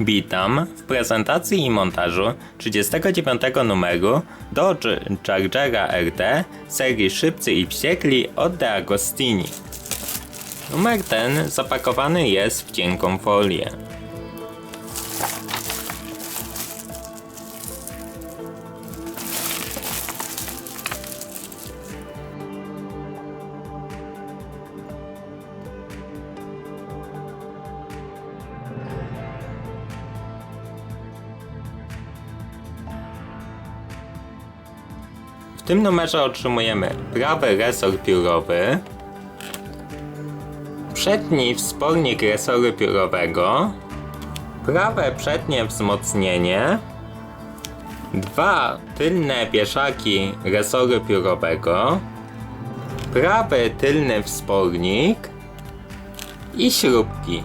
Witam w prezentacji i montażu 39 numeru Dodge Chargera RT serii Szybcy i Wściekli od De Agostini. Numer ten zapakowany jest w cienką folię. Tym numerze otrzymujemy prawy resor piórowy, przedni wspornik resoru piórowego, prawe przednie wzmocnienie, dwa tylne wieszaki resoru piórowego, prawy tylny wspornik i śrubki.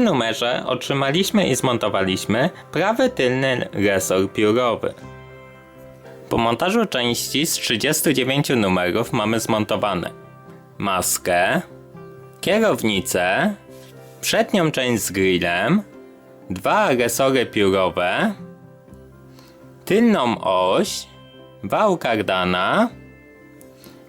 Tym numerze otrzymaliśmy i zmontowaliśmy prawy tylny resor piórowy. Po montażu części z 39 numerów mamy zmontowane maskę, kierownicę, przednią część z grillem, dwa resory piórowe, tylną oś, wał kardana,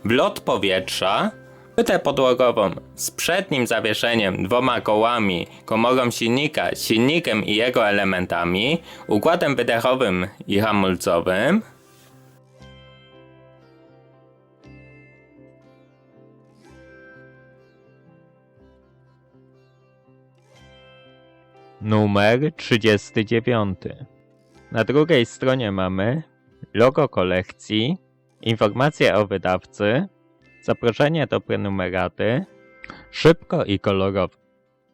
wlot powietrza, płytę podłogową z przednim zawieszeniem, dwoma kołami, komorą silnika, silnikiem i jego elementami, układem wydechowym i hamulcowym, Numer 39. Na drugiej stronie mamy logo kolekcji, informacje o wydawcy, zaproszenie do prenumeraty, szybko i kolorowo.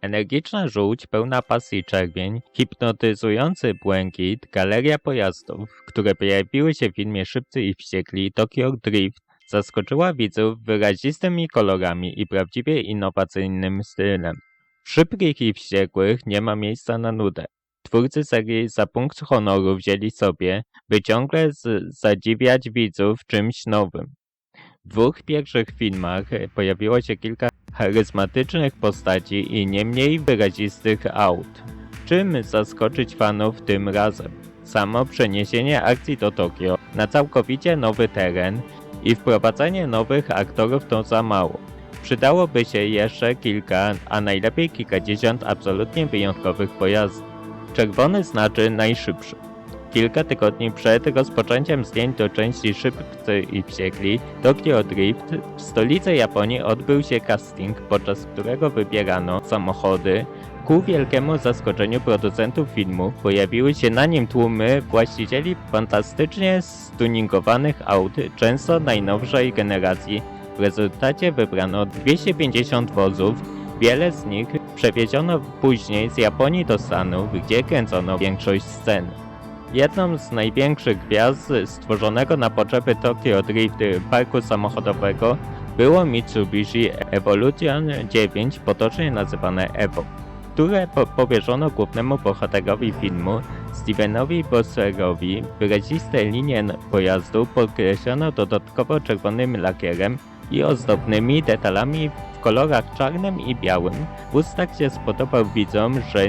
Energiczna żółć pełna pasji czerwień, hipnotyzujący błękit, galeria pojazdów, które pojawiły się w filmie Szybcy i Wściekli Tokyo Drift, zaskoczyła widzów wyrazistymi kolorami i prawdziwie innowacyjnym stylem. W Szybkich i Wściekłych nie ma miejsca na nudę. Twórcy serii za punkt honoru wzięli sobie, by ciągle zadziwiać widzów czymś nowym. W dwóch pierwszych filmach pojawiło się kilka charyzmatycznych postaci i nie mniej wyrazistych aut. Czym zaskoczyć fanów tym razem? Samo przeniesienie akcji do Tokio na całkowicie nowy teren i wprowadzenie nowych aktorów to za mało. Przydałoby się jeszcze kilka, a najlepiej kilkadziesiąt absolutnie wyjątkowych pojazdów. Czerwony znaczy najszybszy. Kilka tygodni przed rozpoczęciem zdjęć do części Szybcy i Wściekli Tokyo Drift w stolicy Japonii odbył się casting, podczas którego wybierano samochody. Ku wielkiemu zaskoczeniu producentów filmu pojawiły się na nim tłumy właścicieli fantastycznie stuningowanych aut, często najnowszej generacji. W rezultacie wybrano 250 wozów, wiele z nich przewieziono później z Japonii do Stanów, gdzie kręcono większość scen. Jedną z największych gwiazd stworzonego na potrzeby Tokyo Drift parku samochodowego było Mitsubishi Evolution 9, potocznie nazywane Evo, które po powierzono głównemu bohaterowi filmu Stevenowi Bosserowi. Wyraziste linie pojazdu podkreślono dodatkowo czerwonym lakierem i ozdobnymi detalami w kolorach czarnym i białym. Wustak się spodobał widzom, że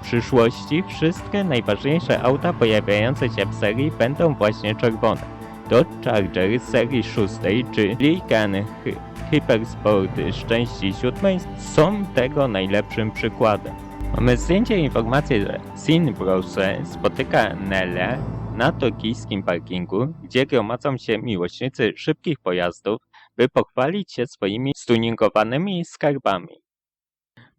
przyszłości wszystkie najważniejsze auta pojawiające się w serii będą właśnie czerwone. Dodge Charger z serii 6, czyli Can Hy- Hypersport z części 7 są tego najlepszym przykładem. Mamy zdjęcie i informację, że Sin Brose spotyka Nele na tokijskim parkingu, gdzie gromadzą się miłośnicy szybkich pojazdów, by pochwalić się swoimi stuningowanymi skarbami.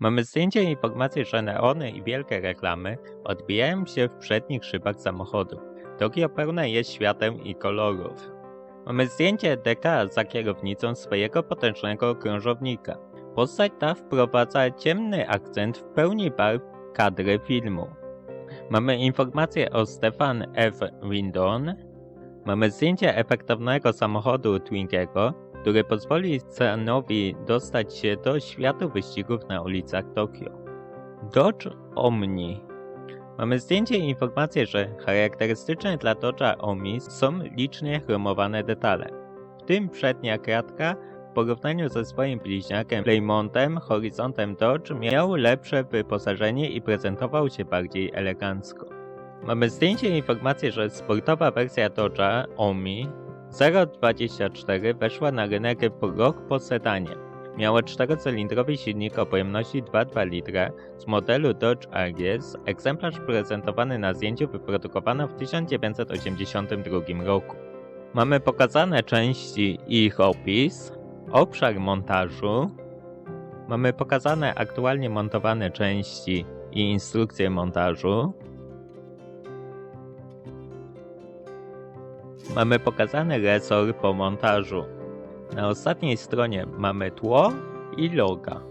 Mamy zdjęcie i informację, że neony i wielkie reklamy odbijają się w przednich szybach samochodów. Tokio pełne jest światem i kolorów. Mamy zdjęcie DK za kierownicą swojego potężnego krążownika. Postać ta wprowadza ciemny akcent w pełni barw kadry filmu. Mamy informację o Stefan F. Windon. Mamy zdjęcie efektownego samochodu Twinkiego, który pozwoli Seanowi dostać się do światu wyścigów na ulicach Tokio. Dodge Omni. Mamy zdjęcie i informację, że charakterystyczne dla Dodge'a Omni są licznie chromowane detale. W tym przednia kratka w porównaniu ze swoim bliźniakiem Playmontem Horizontem Dodge miał lepsze wyposażenie i prezentował się bardziej elegancko. Mamy zdjęcie i informację, że sportowa wersja Dodge'a Omi 024 weszła na rynek rok po sedanie. Miało czterocylindrowy silnik o pojemności 2,2 litra z modelu Dodge Aries. Egzemplarz prezentowany na zdjęciu wyprodukowano w 1982 roku. Mamy pokazane części i ich opis, obszar montażu. Mamy pokazane aktualnie montowane części i instrukcje montażu. Mamy pokazany resor po montażu. Na ostatniej stronie mamy tło i loga.